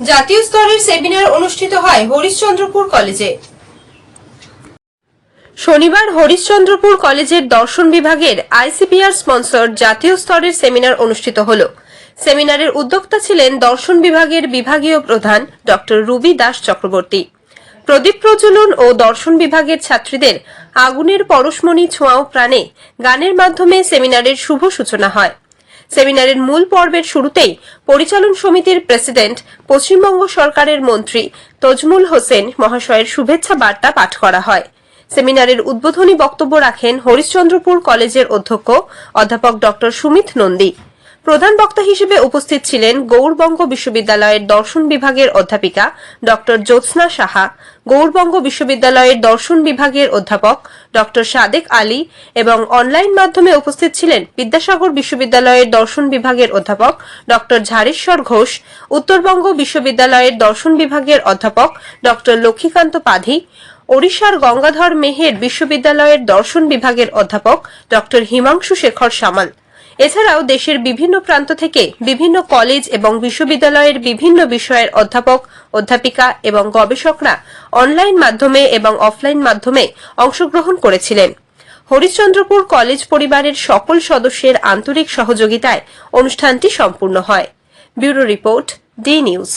জাতীয় স্তরের সেমিনার অনুষ্ঠিত হয় হরিশ্চন্দ্রপুর কলেজে। শনিবার হরিশ্চন্দ্রপুর কলেজের দর্শন বিভাগের আইসিপিআর স্পন্সর জাতীয় স্তরের সেমিনার অনুষ্ঠিত হল। সেমিনারের উদ্যোক্তা ছিলেন দর্শন বিভাগের বিভাগীয় প্রধান ডক্টর রুবি দাস চক্রবর্তী। প্রদীপ প্রজ্বলন ও দর্শন বিভাগের ছাত্রীদের আগুনের পরশমণি ছোঁয়াও প্রাণে গানের মাধ্যমে সেমিনারের শুভ সূচনা হয়। সেমিনারের মূল পর্বের শুরুতেই পরিচালন সমিতির প্রেসিডেন্ট, পশ্চিমবঙ্গ সরকারের মন্ত্রী তজমুল হোসেন মহাশয়ের শুভেচ্ছা বার্তা পাঠ করা হয়। সেমিনারের উদ্বোধনী বক্তব্য রাখেন হরিশ্চন্দ্রপুর কলেজের অধ্যক্ষ অধ্যাপক ডক্টর সুমিত নন্দী। প্রধান বক্তা হিসেবে উপস্থিত ছিলেন গৌরবঙ্গ বিশ্ববিদ্যালয়ের দর্শন বিভাগের অধ্যাপিকা ডক্টর জ্যোৎস্না সাহা, গৌরবঙ্গ বিশ্ববিদ্যালয়ের দর্শন বিভাগের অধ্যাপক ডক্টর সাদেক আলী এবং অনলাইন মাধ্যমে উপস্থিত ছিলেন বিদ্যাসাগর বিশ্ববিদ্যালয়ের দর্শন বিভাগের অধ্যাপক ডক্টর ঝাড়েশ্বর ঘোষ, উত্তরবঙ্গ বিশ্ববিদ্যালয়ের দর্শন বিভাগের অধ্যাপক ডক্টর লক্ষ্মীকান্ত পাধি, ওড়িশার গঙ্গাধর মেহের বিশ্ববিদ্যালয়ের দর্শন বিভাগের অধ্যাপক ডক্টর হিমাংশু শেখর সামাল। এছাড়াও দেশের বিভিন্ন প্রান্ত থেকে বিভিন্ন কলেজ এবং বিশ্ববিদ্যালয়ের বিভিন্ন বিষয়ের অধ্যাপক, অধ্যাপিকা এবং গবেষকরা অনলাইন মাধ্যমে এবং অফলাইন মাধ্যমে অংশগ্রহণ করেছিলেন। হরিশ্চন্দ্রপুর কলেজ পরিবারের সকল সদস্যের আন্তরিক সহযোগিতায় অনুষ্ঠানটি সম্পূর্ণ হয়। Bureau report, D news.